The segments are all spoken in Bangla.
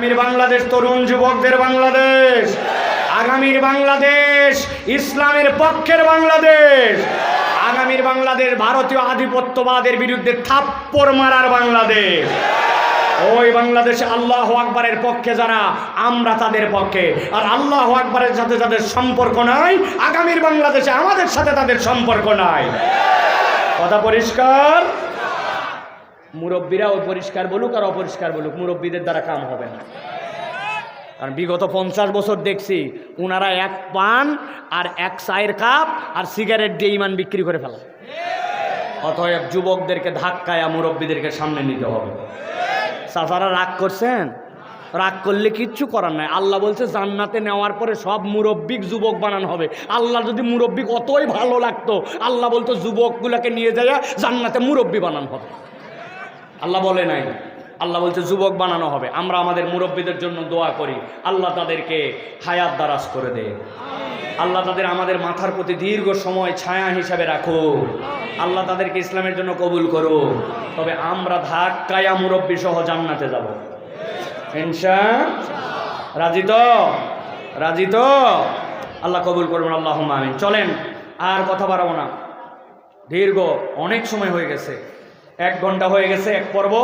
আগামীর বাংলাদেশ তরুণ যুবকদের বাংলাদেশ। আগামীর বাংলাদেশ, ইসলামের পক্ষের বাংলাদেশ। আগামীর বাংলাদেশ, ভারতীয় আধিপত্যবাদের বিরুদ্ধে থাপ্পড় মারার বাংলাদেশ। ওই বাংলাদেশে আল্লাহ আকবরের পক্ষে যারা, আমরা তাদের পক্ষে। আর আল্লাহ আকবরের সাথে যাদের সম্পর্ক নাই, আগামীর বাংলাদেশে আমাদের সাথে তাদের সম্পর্ক নাই। কথা পরিষ্কার? মুরব্বীরা ওই পরিষ্কার বলুক আর অপরিষ্কার বলুক, মুরব্বীদের দ্বারা কাম হবে না। কারণ বিগত পঞ্চাশ বছর দেখছি ওনারা এক পান আর এক চায়ের কাপ আর সিগারেট দিয়ে ইমান বিক্রি করে ফেলা অতএব যুবকদেরকে ধাক্কায় মুরব্বীদেরকে সামনে নিতে হবে। চাচারা রাগ করছেন? রাগ করলে কিচ্ছু করার নাই। আল্লাহ বলছে, জান্নাতে নেওয়ার পরে সব মুরব্বিক যুবক বানানো হবে। আল্লাহ যদি মুরব্বিক অতই ভালো লাগতো, আল্লাহ বলতো, যুবকগুলোকে নিয়ে যায় জান্নাতে মুরব্বি বানানো হবে। আল্লাহ বলে নাই। আল্লাহ বলছে, যুবক বানানো হবে। আমরা আমাদের মুরব্বীদের জন্য দোয়া করি। আল্লাহ তাদেরকে হায়াত দারাজ করে দে। আল্লাহ তাদের আমাদের মাথার প্রতি দীর্ঘ সময় ছায়া হিসাবে রাখো আল্লাহ তাদেরকে ইসলামের জন্য কবুল করো তবে আমরা ধাক্কায়া মুরব্বী সহ জান্নাতে যাব। ইনশা রাজি তো? রাজি আল্লাহ কবুল করবেন আল্লাহ আমিন। চলেন, আর কথা বাড়াবো না। দীর্ঘ অনেক সময় হয়ে গেছে। এক ঘণ্টা হয়ে গেছে, এক পর্ব।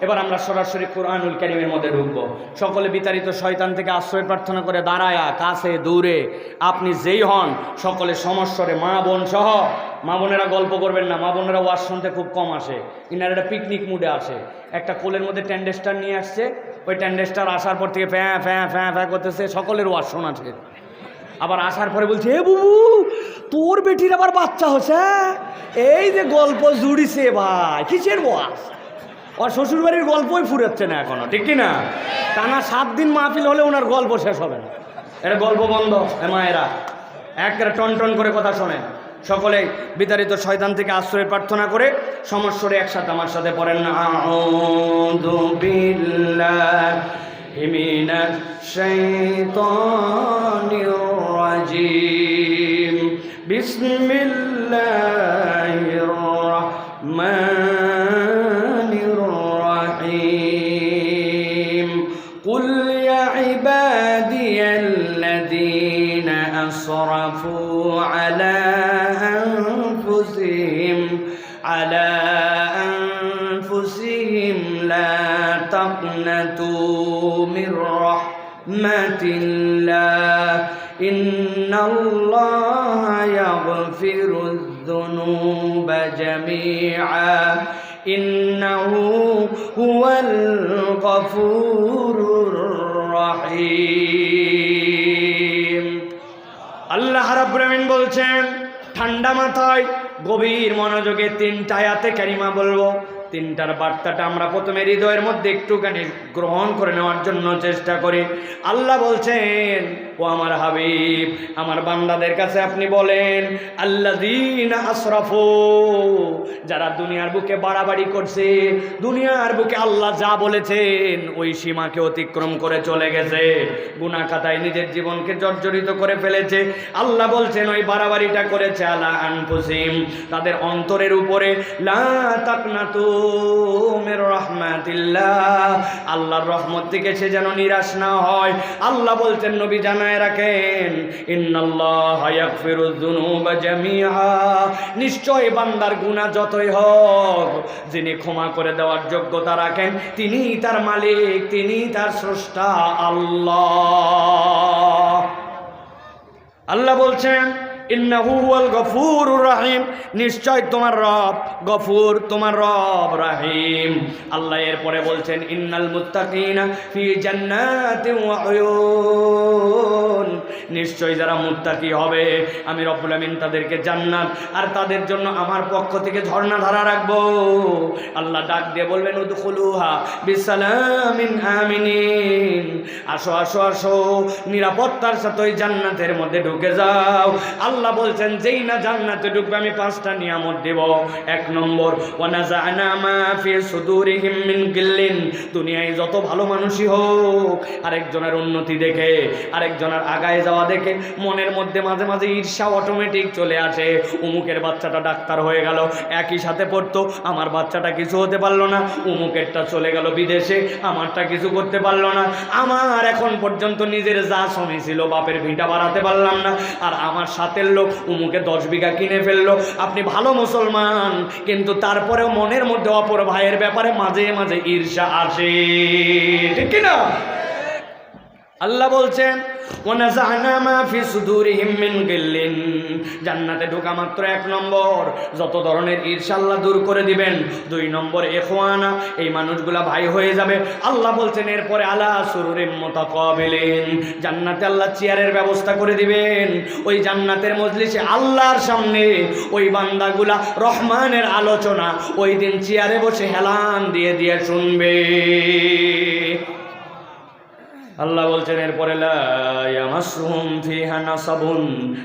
এবার আমরা সরাসরি কোরআনুল কারিমের মধ্যে ঢুকবো। সকলে বিতাড়িত শয়তান থেকে আশ্রয় প্রার্থনা করে, দাঁড়ায়া, কাছে, দূরে, আপনি যেই হন, সকলে সমস্বরে মা, বোন সহ। মা, বোনেরা গল্প করবেন না, মা, বোনেরা ওয়াজ শুনতে খুব কম আসে। ইনার একটা পিকনিক মুডে আসে। একটা কোলের মধ্যে ট্যান্ডেস্টার নিয়ে আসছে। ওই ট্যান্ডেস্টার আসার পর থেকে ফ্যাঁ ফ্যাঁ ফ্যাঁ ফ্যাঁ করতেছে, সকলের ওয়াজ শোনাছে আবার আসার পরে বলছে, এ বুবু, তোর বেটির আবার বাচ্চা হচ্ছে এই যে গল্প জুড়িছে ভাই, কিসের ওয়াজ ওর শ্বশুরবাড়ির গল্পই ফুরাচ্ছে না এখনও, ঠিক না টানা সাত দিন মাহফিল হলে ওনার গল্প শেষ হবে না। এটা গল্প বন্ধ মায়েরা। টন টন করে কথা শোনেন। সকলে বিতাড়িত শয়তান থেকে আশ্রয় প্রার্থনা করে সমস্যরে একসাথে আমার সাথে পড়েন না। من الشيطان الرجيم. بسم الله الرحمن الرحيم. قل يا عبادي الذين أسرفوا على أنفسهم على أنفسهم لا تقنطوا من رحمة الله إن الله يغفر الذنوب جميعا إنه هو الغفور الرحيم আল্লাহ রাব্বুল আমিন বলছেন ঠান্ডা মাথায় গভীর মনোযোগে তিনটা আয়াতে কারিমা বলবো তিনটার বার্তাটা আমরা প্রথমে হৃদয়ের মধ্যে একটুখানি গ্রহণ করে নেওয়ার জন্য চেষ্টা করি। আল্লাহ বলছেন ও আমার হাবিব, আমার বান্দাদের কাছে আপনি বলেন আল্লাহ দিন আশরাফু যারা দুনিয়ার বুকে বাড়াবাড়ি করছে, দুনিয়ার বুকে আল্লাহ যা বলেছেন, ওই সীমাকে অতিক্রম করে চলে গেছে। গুনা খাতায় নিজের জীবনকে জর্জরিত করে ফেলেছে। আল্লাহ বলছেন, ওই বাড়াবাড়িটা করেছে আলা আনফুসিম তাদের অন্তরের উপরে, লা রাহমাতিল্লাহ আল্লাহর রহমত থেকে সে যেন নিরাশ না হয়। আল্লাহ বলছেন, নবী জানায় রাখেন নিশ্চয় বান্দার গুণা যতই হোক, যিনি ক্ষমা করে দেওয়ার যোগ্যতা রাখেন তিনি তার মালিক তিনি তার স্রষ্টা, আল্লাহ। আল্লাহ বলছেন ইন্নাহু হুয়াল গফুরুর রাহিম। নিশ্চয় তোমার রব গফুর, তোমার রব রাহিম। আল্লাহ এরপরে বলছেন, ইন্নাল মুত্তাকিনা নিশ্চয় যারা মুত্তাকি হবে, আমি রব্বুল আমিন তাদেরকে জান্নাত আর তাদের জন্য আমার পক্ষ থেকে ঝর্ণা ধারা রাখব। আল্লাহ ডাক দিয়ে বলবেন, উদখুলুহা বিসালামিন আসো আসো আসো, নিরাপত্তার সাথে ওই জান্নাতের মধ্যে ঢুকে যাও। আল্লাহ বলছেন, যেই না জান্নাতে ঢুকবে, আমি পাঁচটা নিয়ামত দেব। এক নম্বর দুনিয়ায় যত ভালো মানুষই হোক, আরেকজনের উন্নতি দেখে, আরেকজনের আগায় যাওয়া দেখে, মনের মধ্যে মাঝে মাঝে ঈর্ষা অটোমেটিক চলে আসে। উমুকের বাচ্চাটা ডাক্তার হয়ে গেল, একই সাথে পড়তো, আমার বাচ্চাটা কিছু হতে পারল না। উমুকেরটা চলে গেল বিদেশে, আমারটা কিছু করতে পারল না। আমার এখন পর্যন্ত নিজের যা সময় ছিল, বাপের ভিটা বাড়াতে পারলাম না। আর আমার সাথের লোক উমুকে দশ বিঘা কিনে ফেলল। আপনি ভালো মুসলমান, কিন্তু তারপরেও মনের মধ্যে অপর ভাইয়ের ব্যাপারে মাঝে মাঝে ঈর্ষা আসে। ঠিক কিনা? আল্লাহ বলছেন জান্নাতে ঢোকা মাত্র এক নম্বর। যত ধরনের ঈর্ষা আল্লাহ দূর করে দিবেন, দুই নম্বর ইখওয়ানা, এই মানুষগুলা ভাই হয়ে যাবে। আল্লাহ বলছেন, এরপরে আলা সুরুরিম মুতাকাবিলিন। জান্নাতে আল্লাহ চেয়ারের ব্যবস্থা করে দিবেন। ওই জান্নাতের মজলিসে আল্লাহর সামনে ওই বান্দাগুলা রহমানের আলোচনা, ওই দিন চেয়ারে বসে হেলান দিয়ে দিয়ে শুনবে। আল্লাহ বলছেন, এরপরে সাবুন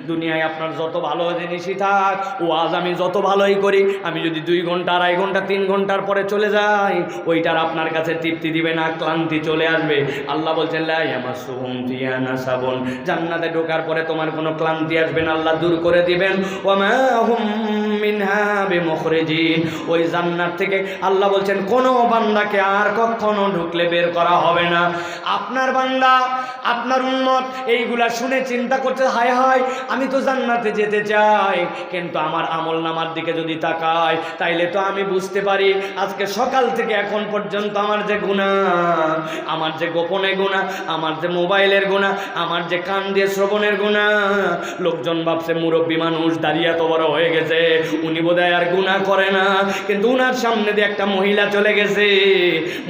দুনিয়ায় আপনার যত ভালো জিনিসই থাক, ও আজ আমি যত ভালোই করি, আমি যদি দুই ঘণ্টা, আড়াই ঘণ্টা, তিন ঘণ্টার পরে চলে যাই, ওইটার আপনার কাছে তৃপ্তি দিবে না, ক্লান্তি চলে আসবে। আল্লাহ বলছেন লাইয়ামাসুহুম ফিহানা সাবুন জান্নাতে ঢোকার পরে তোমার কোনো ক্লান্তি আসবে না, আল্লাহ দূর করে দিবেন। ওই জান্নাত থেকে আল্লাহ বলছেন, কোনো বান্দাকে আর কখনো ঢুকলে বের করা হবে না। আপনার বান্দা, আপনার উন্মত এইগুলা শুনে চিন্তা করতে হায় হায়, আমি তো জান্নাতে যেতে চাই। কিন্তু আমার আমল নামার দিকে যদি তাকায়, তাইলে তো আমি বুঝতে পারি, আজকে সকাল থেকে এখন পর্যন্ত আমার যে গুণা আমার যে গোপনে গুণা আমার যে মোবাইলের গুণা আমার যে কান দিয়ে শ্রবণের গুণা লোকজন ভাবছে, মুরব্বী মানুষ দাঁড়িয়ে এত বড় হয়ে গেছে, উনি বোধহয় আর গুণা করে না। কিন্তু উনার সামনে দিয়ে একটা মহিলা চলে গেছে।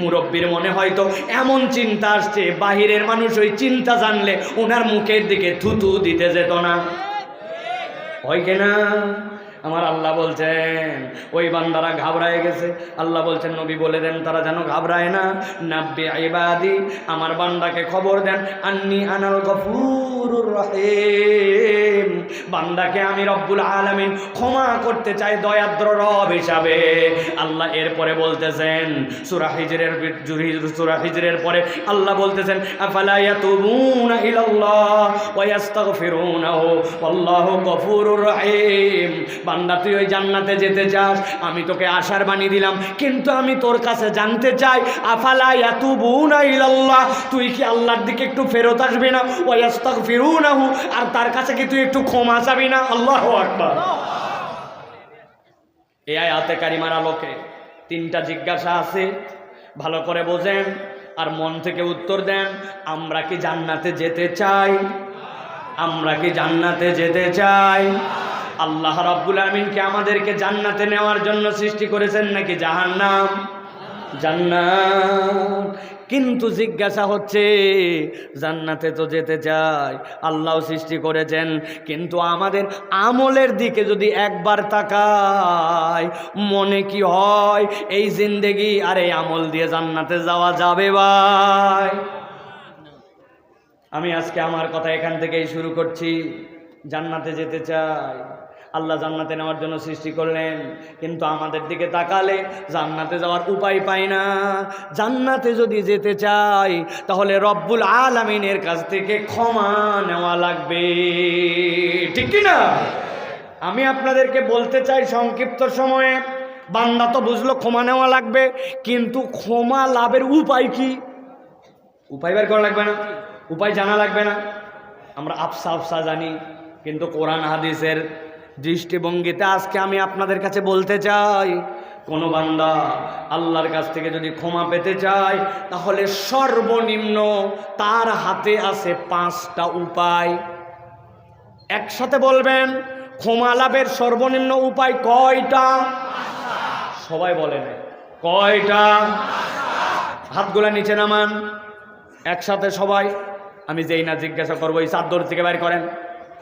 মুরব্বীর মনে হয়তো এমন চিন্তা আসছে বাহিরের মানুষ ওই চিন্তা জানলে ওনার মুখের দিকে থুতু দিতে যেত না। হয় কিনা আমার আল্লাহ বলছেন, ওই বান্দারা ঘাবড়ায় গেছে। আল্লাহ বলছেন, নবী বলে দেন, তারা যেন ঘাবড়ায় না। নাব্বে আইবাদি আমার বান্দাকে খবর দেন, আন্নি আনাল গফুরুর রহিম। বান্দাকে আমি রব্বুল আলামিন ক্ষমা করতে চাই, দয়াদ্র রব হিসাবে। আল্লাহ এরপরে বলতেছেন, সূরা হিজরের সূরা হিজরের পরে আল্লাহ বলতেছেন, আফালা ইয়াতুবুনা ইলাল্লাহ ওয়া আল্লাহু গফুরুর রহিম। বান্দা, তুই ওই জান্নাতে যেতে চাস? আমি তোকে আশার বাণী দিলাম, কিন্তু আমি তোর কাছে জানতে চাই, আফালা ইয়াতুবুনা ইলাল্লাহ? তুই কি আল্লাহর দিকে একটু ফেরত আসবি না? ওয়া ইয়াস্তাগফিরুনাহু আর তার কাছে কি তুই একটু ক্ষমা চাবি না? আল্লাহু আকবার। এই আয়াতে কারিমার আলোকে তিনটা জিজ্ঞাসা আছে, ভালো করে বোঝেন আর মন থেকে উত্তর দেন, আমরা কি জান্নাতে যেতে চাই? আমরা কি জান্নাতে যেতে চাই? আল্লাহ রাব্বুল আমিনকে আমাদেরকে জান্নাতে নেওয়ার জন্য সৃষ্টি করেছেন নাকি জাহান্নাম? জান্নাত কিন্তু জিজ্ঞাসা হচ্ছে, জান্নাতে তো যেতে চাই আল্লাহ সৃষ্টি করেছেন, কিন্তু আমাদের আমলের দিকে যদি একবার তাকায় মনে কি হয়, এই জিন্দেগি আর এই আমল দিয়ে জান্নাতে যাওয়া যাবে ভাই? আমি আজকে আমার কথা এখান থেকেই শুরু করছি। জান্নাতে যেতে চাই। আল্লাহ জান্নাতে নেওয়ার জন্য সৃষ্টি করলেন। কিন্তু আমাদের দিকে তাকালে জান্নাতে যাওয়ার উপায় পাই না। জান্নাতে যদি যেতে চাই, তাহলে রব্বুল আলামিনের কাছ থেকে ক্ষমা নেওয়া লাগবে। ঠিক না? আমি আপনাদেরকে বলতে চাই সংক্ষিপ্ত সময়ে, বান্দা তো বুঝলো ক্ষমা নেওয়া লাগবে, কিন্তু ক্ষমা লাভের উপায় কি? উপায় বের করা লাগবে না, উপায় জানা লাগবে না। আমরা আফসা আফসা জানি, কিন্তু কোরআন হাদিসের দৃষ্টিভঙ্গিতে আজকে আমি আপনাদের কাছে বলতে চাই, কোনো বান্দা আল্লাহর কাছ থেকে যদি ক্ষমা পেতে চায়, তাহলে সর্বনিম্ন তার হাতে আছে পাঁচটা উপায়। একসাথে বলবেন, ক্ষমা লাভের সর্বনিম্ন উপায় কয়টা? সবাই বলেন, কয়টা? হাতগুলা নিচে নামান। একসাথে সবাই, আমি যেই না জিজ্ঞাসা করব, এই চাদর থেকে বাইর করেন।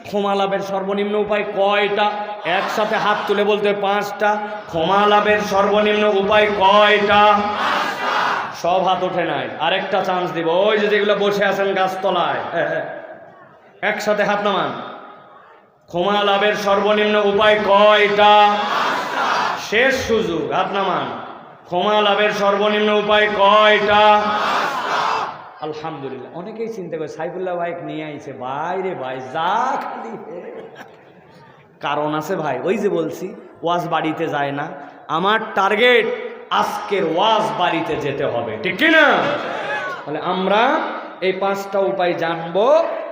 ক্ষমা লাভের সর্বনিম্ন উপায় কয়টা? একসাথে হাত তুলে বলতে পাঁচটা। ক্ষমা লাভের সর্বনিম্ন উপায় কয়টা? সব হাত ওঠে নাই। আরেকটা চান্স দিব। ওই যে যেগুলো বসে আছেন গাছতলায়। একসাথে হাত নামান। ক্ষমা লাভের সর্বনিম্ন উপায় কয়টা? শেষ সুযোগ। হাত নামান। ক্ষমা লাভের সর্বনিম্ন উপায় কয়টা? আলহামদুলিল্লাহ। অনেকেই চিন্তা করে, সাইফুল্লাহ ভাইক নিয়ে আইছে। ভাই রে ভাই, যা খালি কারণ আছে ভাই, ওই যে বলছি, ওয়াজ বাড়িতে যায় না। আমার টার্গেট, আজকের ওয়াজ বাড়িতে যেতে হবে। ঠিক না? তাহলে আমরা এই পাঁচটা উপায় জানব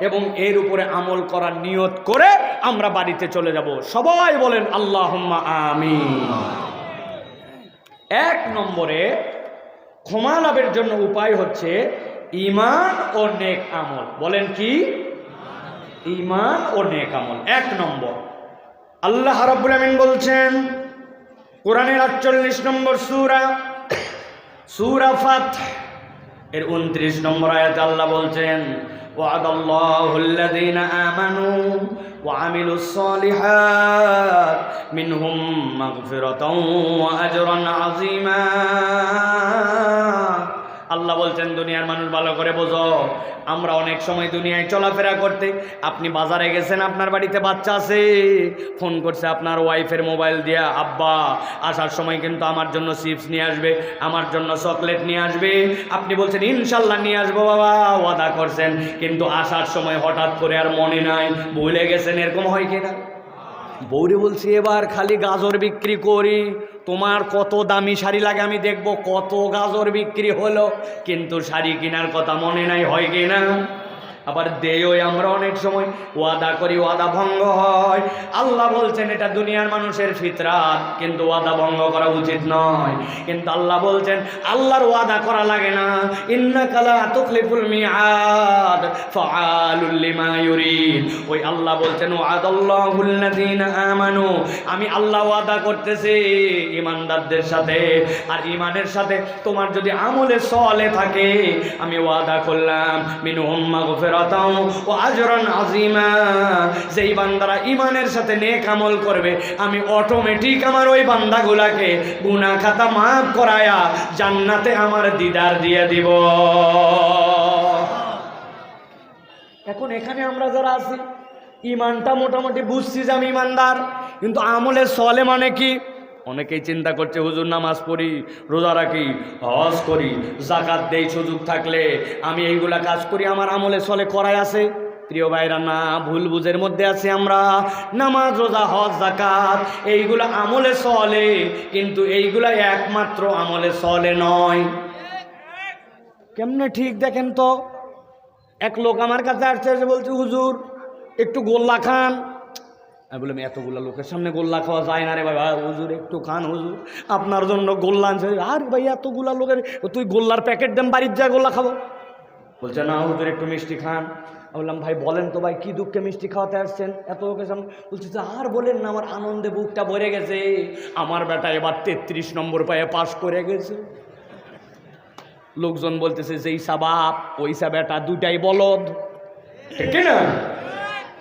এবং এর উপরে আমল করার নিয়ত করে আমরা বাড়িতে চলে যাব। সবাই বলেন আল্লাহ আমি এক নম্বরে ক্ষমা লাভের জন্য উপায় হচ্ছে ইমান ও নেক আমল বলেন কি ইমান ও নেক আমল এক নম্বর আল্লাহ রাব্বুল আমিন বলছেন কোরআনের আটচল্লিশ নম্বর সূরা সূরা ফাত এর উনত্রিশ নম্বর আয়াতে আল্লাহ বলছেন وعد الله الذين آمنوا وعملوا الصالحات منهم مغفرة وأجرا عظيما আল্লাহ বলছেন, দুনিয়ার মানুষ ভালো করে বোঝো। আমরা অনেক সময় দুনিয়ায় চলাফেরা করতে, আপনি বাজারে গেছেন, আপনার বাড়িতে বাচ্চা আছে। ফোন করছে আপনার ওয়াইফের মোবাইল দিয়া, আব্বা, আসার সময় কিন্তু আমার জন্য চিপস নিয়ে আসবে, আমার জন্য চকলেট নিয়ে আসবে। আপনি বলছেন, ইনশাল্লাহ নিয়ে আসব বাবা। ওয়াদা করছেন, কিন্তু আসার সময় হঠাৎ করে আর মনে নাই, ভুলে গেছেন, এরকম হয় কিনা বৌরে বলছি, এবার খালি গাজর বিক্রি করি তোমার কত দামি শাড়ি লাগে আমি দেখব, কত গাজর বিক্রি হলো, কিন্তু শাড়ি কেনার কথা মনে নাই, হয় কি না? আবার দেয় আমরা অনেক সময় ওয়াদা করি, ওয়াদা ভঙ্গ হয়। আল্লাহ বলছেন, এটা দুনিয়ার মানুষের ফিতরাত, কিন্তু ওয়াদা ভঙ্গ করা উচিত নয়। কিন্তু আল্লাহ বলছেন, আল্লাহর ওয়াদা করা লাগে না। ইন্না কালা তুখলিফুল মিআদ, ফাআলুল লিমা ইউরিদ। ওই আল্লাহ বলছেন ওয়াদাল্লাহুল লাযিনা আমানু। আমি আল্লাহ ওয়াদা করতেছি ইমানদারদের সাথে। আর ইমানের সাথে তোমার যদি আমলে সলে থাকে, আমি ওয়াদা করলাম। মিনহুম মাগফিরাতাও ও আজরান আজিমা যেই বান্দারা ইমানের সাথে নেক আমল করবে, আমি অটোমেটিক আমার ওই বান্দাগুলাকে মাফ জান্নাতে আমার দিদার দিয়ে দিব। এখন এখানে আমরা যারা আছি ইমানটা মোটামুটি বুঝছি যে আমি ইমানদার কিন্তু আমলের সলে মানে কি? অনেকেই চিন্তা করছে, হুজুর, নামাজ পড়ি, রোজা রাখি, হজ করি জাকাত দেই, সুযোগ থাকলে আমি এইগুলা কাজ করি, আমার আমলে সলে করাই আছে? প্রিয় ভাইরা, না, ভুল বুঝের মধ্যে আছি আমরা। নামাজ, রোজা, হজ জাকাত এইগুলা আমলে চলে কিন্তু এইগুলা একমাত্র আমলে চলে নয়। কেমনে ঠিক দেখেন তো? এক লোক আমার কাছে আসছে বলছে, হুজুর, একটু গোল্লা খান। আমি বললাম, এতগুলো লোকের সামনে গোল্লা খাওয়া যায় না রে ভাই। হুজুর, একটু খান হুজুর, আপনার জন্য গোল্লা আনছে। আর ভাই, এতগুলা লোকের, তুই গোল্লার প্যাকেট দেন, বাড়ির যা গোল্লা খাব? বলছে, না হুজুর, একটু মিষ্টি খান। বললাম, ভাই, বলেন তো ভাই, কি দুঃখে মিষ্টি খাওয়াতে আসছেন এত লোকের সামনে? বলছে যে আর বলেন না, আমার আনন্দে বুকটা ভরে গেছে। আমার বেটা এবার তেত্রিশ নম্বর পায়ে পাশ করে গেছে। লোকজন বলতেছে, যেই সাবাপ ওই বেটা দুটাই বলদ। ঠিক না?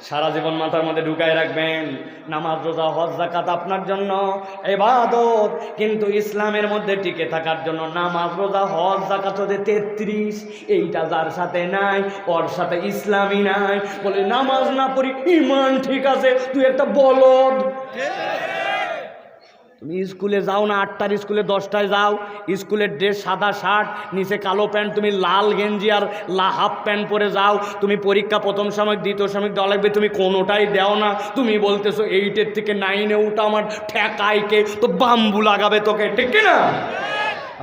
সারা জীবন মাথার মধ্যে ঢুকায় রাখবেন। নামাজ, রোজা, হজ জাকাত আপনার জন্য। এবাদত কিন্তু ইসলামের মধ্যে টিকে থাকার জন্য নামাজ, রোজা, হজ জাকাত হচ্ছে তেত্রিশ। এইটা যার সাথে নাই, ওর সাথে ইসলামই নাই। বলে, নামাজ না পড়ি ইমান ঠিক আছে, তুই একটা বলদ। তুমি স্কুলে যাও না, আটটার স্কুলে দশটায় যাও। স্কুলের ড্রেস সাদা শার্ট, নিচে কালো প্যান্ট, তুমি লাল গেঞ্জি আর লা হাফ প্যান্ট পরে যাও। তুমি পরীক্ষা প্রথম সময় দ্বিতীয় সময় দেওয়া লাগবে, তুমি কোনোটাই দেও না। তুমি বলতেছো, এইটের থেকে নাইনে ওটা আমার ঠেকাইকে, তো বাম্বু লাগাবে তোকে। ঠিক না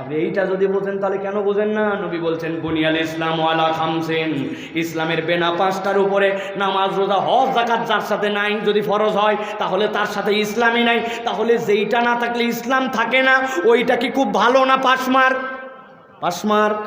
আপনি এইটা যদি বোঝেন তাহলে কেন বোঝেন না? নবী বলছেন, বুনিয়াল ইসলাম ওয়ালা খামসেন। ইসলামের বেনা পাঁচটার উপরে নামাজ, রোজা, হজ জাকাত যার সাথে নাই, যদি ফরজ হয়, তাহলে তার সাথে ইসলামই নাই। তাহলে যেইটা না থাকলে ইসলাম থাকে না, ওইটা কি খুব ভালো না পাশমার্ক পাশমার্ক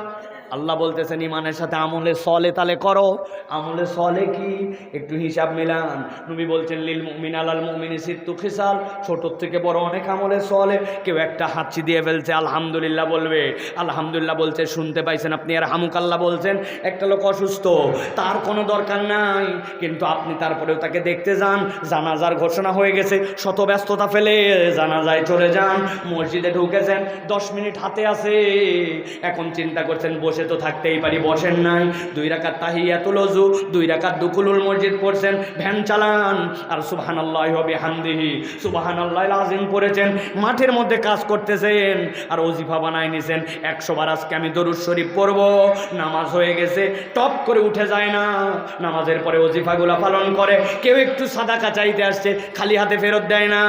আল্লাহ বলতেছেন ইমানের সাথে আমলে সলে তালে করো। আমলে সলে কি? একটু হিসাব মিলান। নবী বলছেন, লিল মুমিন আলাল মুমিনি সিত্তু খিসাল। ছোটোর থেকে বড় অনেক আমলে সলে। কেউ একটা হাঁচি দিয়ে ফেলছে, আলহামদুলিল্লাহ বলবে। আলহামদুলিল্লাহ বলছে, শুনতে পাইছেন আপনি? আর হামুকাল্লাহ বলছেন, একটা লোক অসুস্থ, তার কোনো দরকার নাই। কিন্তু আপনি তারপরেও তাকে দেখতে যান, জানাজার ঘোষণা হয়ে গেছে, শত ব্যস্ততা ফেলে জানাজায় চলে যান, মসজিদে ঢুকেছেন, দশ মিনিট হাতে আছে। এখন চিন্তা করছেন, বসে বসে তো থাকতেই পারি, বসেন নাই। দুই রাকাত তাহিয়াতুল অজু দুই রাকাত দুকুলুল মসজিদ পড়ছেন, ভ্যান চালান। আর সুবহান আল্লাহ হবে হান্দিহি সুবহান আল্লাহ আজিম পড়েছেন, মাঠের মধ্যে কাজ করতেছেন, আর ওজিফা বানায় নিছেন। একশো বার আজকে আমি দরুদ শরীফ পড়ব, নামাজ হয়ে গেছে, টপ করে উঠে যায় না। নামাজের পরে ওজিফাগুলা পালন করে, কেউ একটু সাদাকা চাইতে আসছে, খালি হাতে ফেরত দেয় না।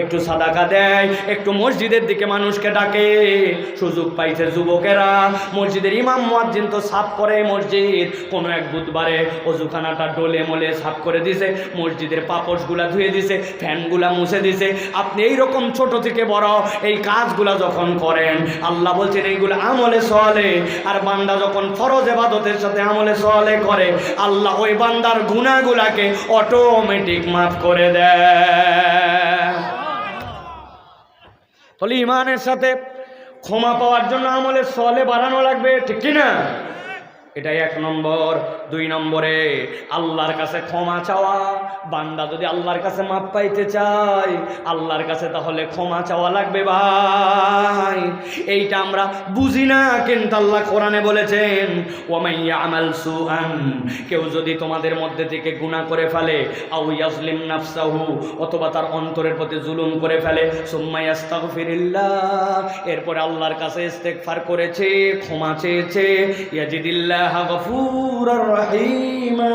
একটু সাদাকা দেয়, একটু মসজিদের দিকে মানুষকে ডাকে, সুযোগ পাইছে যুবকেরা মসজিদের ইমাম, মুয়াজ্জিন তো সাফ করে মসজিদ। কোনো এক বুধবারে অজুখানাটা ডোলে মোলে সাফ করে দিছে, মসজিদের পাপড়গুলা ধুয়ে দিছে, ফ্যানগুলা মুছে দিছে। আপনি এই রকম ছোট থেকে বড় এই কাজগুলা যখন করেন, আল্লাহ বলছেন, এইগুলো আমলে সলে আর বান্দা যখন ফরজ এবাদতের সাথে আমলে সলে করে, আল্লাহ ওই বান্দার গুণাগুলাকে অটোমেটিক মাফ করে দেয়। তাহলে ইমানের সাথে ক্ষমা পাওয়ার জন্য আমলে সলে বাড়ানো লাগবে ঠিক কি এটাই এক নম্বর। দুই নম্বরে, আল্লাহর কাছে ক্ষমা চাওয়া। বান্দা যদি আল্লাহর কাছে মাপ পাইতে চায়, আল্লাহর কাছে তাহলে ক্ষমা চাওয়া লাগবে ভাই। এইটা আমরা বুঝি না, কিন্তু আল্লাহ কোরআনে বলেছেন ওমাইয়া আমাল সুআন কেউ যদি তোমাদের মধ্যে থেকে গুনাহ করে ফেলে আউ নাফসাহু, অথবা তার অন্তরের প্রতি জুলুম করে ফেলে সুম্মাই আস্তাগফিরিল্লাহ এরপরে আল্লাহর কাছে ইস্তেগফার করেছে, ক্ষমা চেয়েছে, ইয়াজিদিল্লাহ। গফুরার রহিমা।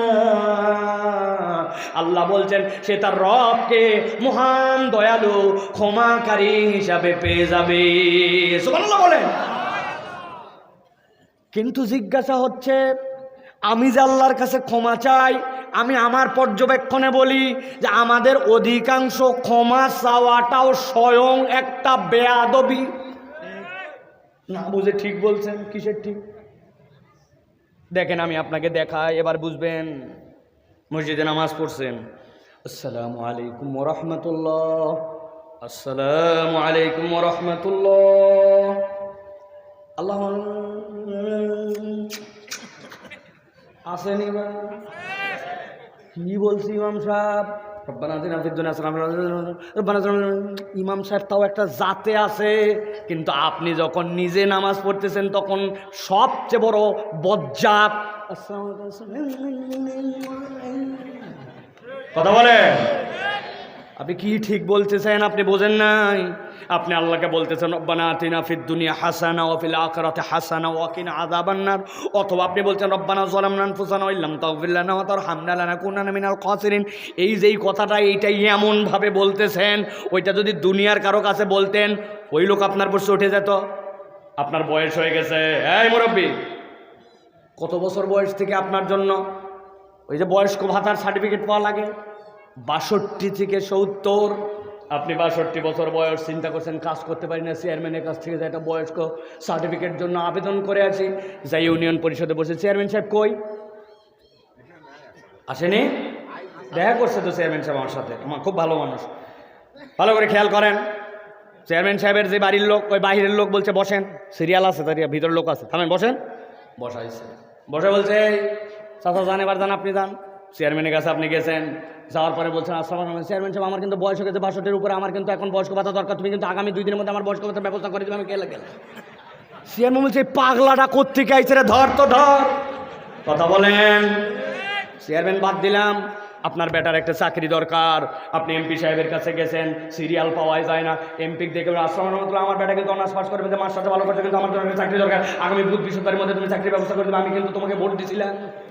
আল্লাহ বলছেন, সে তার রবকে মহান দয়ালু, ক্ষমাকারী হিসাবে পেয়ে যাবে। সুবহানাল্লাহ বলেন। কিন্তু জিজ্ঞাসা হচ্ছে, আমি যে আল্লাহর কাছে ক্ষমা চাই, আমি আমার পর্যবেক্ষণে বলি যে আমাদের অধিকাংশ ক্ষমা চাওয়াটাও স্বয়ং একটা বেয়াদবি। না বুঝে ঠিক বলছেন? কিসের ঠিক? দেখেন, আমি আপনাকে দেখাই, এবার বুঝবেন। মসজিদে নামাজ পড়ছেন। আসসালামু আলাইকুম রহমতুল্লাহ আসসালামু আলাইকুম রহমতুল্লাহ আল্লাহ আসেন এবার কি বলছি ইমাম সাহেব? ইমাম সাহেব তাও একটা জাতে আছে, কিন্তু আপনি যখন নিজে নামাজ পড়তেছেন তখন সবচেয়ে বড় বজ্জাত কথা বলেন? আপনি কি ঠিক বলতেছেন আপনি বোঝেন নাই। আপনি আল্লাহকে বলতেছেন, রব্বানা আতিনা ফিদ দুনিয়া হাসানা ওয়া ফিল আখিরাতি হাসানা ওয়া কিনা আযাবান নার অথবা আপনি বলছেন, রব্বানা যালামনা আনফুসানা ওয়া ইল্লাম তাগফির লানা ওয়া তারহামনা লানাকুনানা মিনাল খাসিরিন। এই যেই কথাটা, এইটাই এমন ভাবে বলতেছেন, ওইটা যদি দুনিয়ার কারও কাছে বলতেন, ওই লোক আপনার বসে উঠে যেত, আপনার বয়স হয়ে গেছে। এই মুরব্বী, কত বছর বয়স থেকে আপনার জন্য? ওই যে বয়স্ক ভাতার সার্টিফিকেট পাওয়া লাগে? বাষট্টি থেকে সত্তর আপনি বাষট্টি বছর বয়স চিন্তা করছেন কাজ করতে পারি না চেয়ারম্যানের কাছ থেকে যে একটা বয়স্ক সার্টিফিকেট জন্য আবেদন করে আছি। যাই ইউনিয়ন পরিষদে বসে চেয়ারম্যান সাহেব কই? আসেনি? দেখা করছে তো চেয়ারম্যান সাহেব আমার সাথে আমার খুব ভালো মানুষ। ভালো করে খেয়াল করেন চেয়ারম্যান সাহেবের যে বাড়ির লোক ওই বাইরের লোক বলছে বসেন। সিরিয়াল আছে তার ভিতর লোক আছে। থামেন বসেন। বসাইছে। বসে বলছে চাচা যান এবার যান আপনি যান। চেয়ারম্যানের কাছে আপনি গেছেন, যাওয়ার পরে বলছেন, আসসালাম চেয়ারম্যান সাহেব, আমার কিন্তু বয়স হয়ে গেছে বাষট্টির উপরে, আমার কিন্তু এখন বয়স্ক ভাতা দরকার, তুমি কিন্তু আগামী দুই দিনের মধ্যে আমার বয়স্ক ভাতার ব্যবস্থা করে দিবে, আমি গেলে গেলে চেয়ারম্যান বলছে "এই পাগলাটা কোথেকে আইছে রে, ধর তো, ধর। কথা বলেন। চেয়ারম্যান বাদ দিলাম, আপনার বেটার একটা চাকরি দরকার, আপনি এমপি সাহেবের কাছে গেছেন, সিরিয়াল পাওয়া যায় না, এমপি দেখে রহমতুল্লাহ আমার বেটা কিন্তু অনার্স পাস করবে সাথে ভালো করছে কিন্তু আমার চাকরি দরকার, আগামী বুধ বৃহস্পতিবারের মধ্যে তুমি চাকরির ব্যবস্থা করে দেবে, আমি কিন্তু তোমাকে ভোট দিছিলাম। এই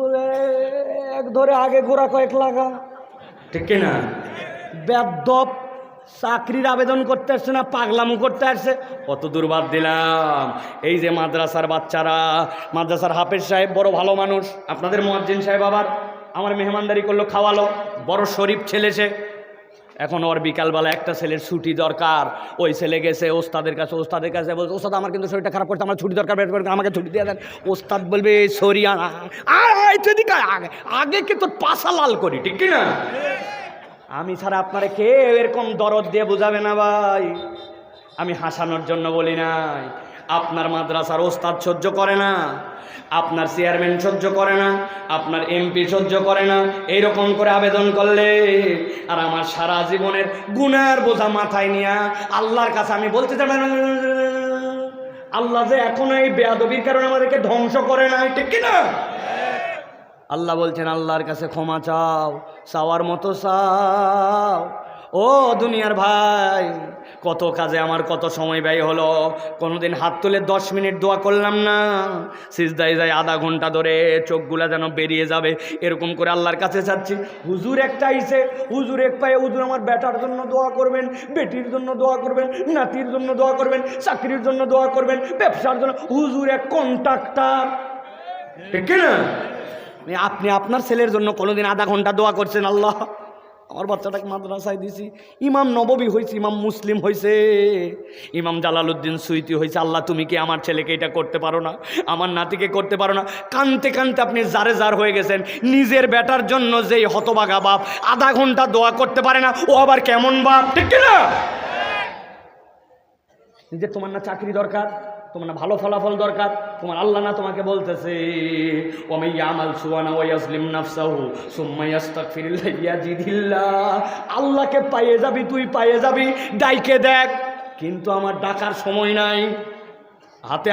বলে এক ধরে আগে ঘোরা কয়েক লাগা। ঠিক না বেদব চাকরির আবেদন করতে আসছে না পাগলামো করতে আসছে কত দূর বাদ দিলাম। এই যে মাদ্রাসার বাচ্চারা মাদ্রাসার হাফেজ সাহেব বড় ভালো মানুষ। আপনাদের মোয়াজ্জিন সাহেব আবার আমার মেহমানদারি করল খাওয়ালো। বড় শরীফ ছেলে সে। এখন ওর বিকালবেলা একটা ছেলের ছুটি দরকার। ওই ছেলে গেছে, ওস্তাদের কাছে ওস্তাদের কাছে বলছে, ওস্তাদ, আমার কিন্তু শরীরটা খারাপ করতে আমার ছুটি দরকার, বের করে আমাকে ছুটি দিয়ে দেন। ওস্তাদ বলবে, সরি আগে আগে কিন্তু পাশা লাল করি, ঠিক কি না আমি ছাড়া আপনারা কেউ এরকম দরদ দিয়ে বোঝাবে না ভাই। আমি হাসানোর জন্য বলি নাই। আপনার মাদ্রাসার ওস্তাদ সহ্য করে না। আপনার চেয়ারম্যান সহ্য করে না, আপনার এমপি সহ্য করে না, এইরকম করে আবেদন করলে আর আমার সারা জীবনের গুনার বোঝা মাথায় নিয়ে আল্লাহর কাছে আমি বলতে চাই, আল্লাহ যে এখনও এই বেয়াদবির কারণে আমাদেরকে ধ্বংস করে নাই, ঠিক কিনা? আল্লাহ বলছেন, আল্লাহর কাছে ক্ষমা চাও, চাওয়ার মতো চাও। ও দুনিয়ার ভাই, কত কাজে আমার কত সময় ব্যয় হলো। কোনোদিন হাত তুলে দশ মিনিট দোয়া করলাম না। সিজদাই যায় আধা ঘণ্টা ধরে চোখগুলা যেন বেরিয়ে যাবে, এরকম করে আল্লাহর কাছে চাচ্ছি হুজুর একটা আইছে, হুজুর এক পায়ে, হুজুর আমার বেটার জন্য দোয়া করবেন, বেটির জন্য দোয়া করবেন, নাতির জন্য দোয়া করবেন, চাকরির জন্য দোয়া করবেন, ব্যবসার জন্য। হুজুর এক কন্ট্রাক্টার। ঠিক না আপনি আপনার ছেলের জন্য কোনোদিন আধা ঘণ্টা দোয়া করছেন আল্লাহ। আমার বাচ্চাটাকে মাদ্রাসায় দিছি। ইমাম নববী হয়েছে ইমাম মুসলিম হয়েছে ইমাম জালালউদ্দিন সুইতি হয়েছে আল্লাহ তুমি কি আমার ছেলেকে এটা করতে পারো না? আমার নাতিকে করতে পারো না? কানতে কানতে আপনি জারে জার হয়ে গেছেন। নিজের বেটার জন্য যেই হতবাগা বাপ আধা ঘণ্টা দোয়া করতে পারে না ও আবার কেমন বাপ? ঠিক না যে তোমার না চাকরি দরকার। তোমার ভালো ফলাফল দরকার, তোমার আল্লাহ না তোমাকে বলতেছে ওয়াসলিম নাফসাহু আল্লাহকে পাইয়ে যাবি, তুই পাইয়ে যাবি, ডাইকে দেখ, কিন্তু আমার ডাকার সময় নাই। হাতে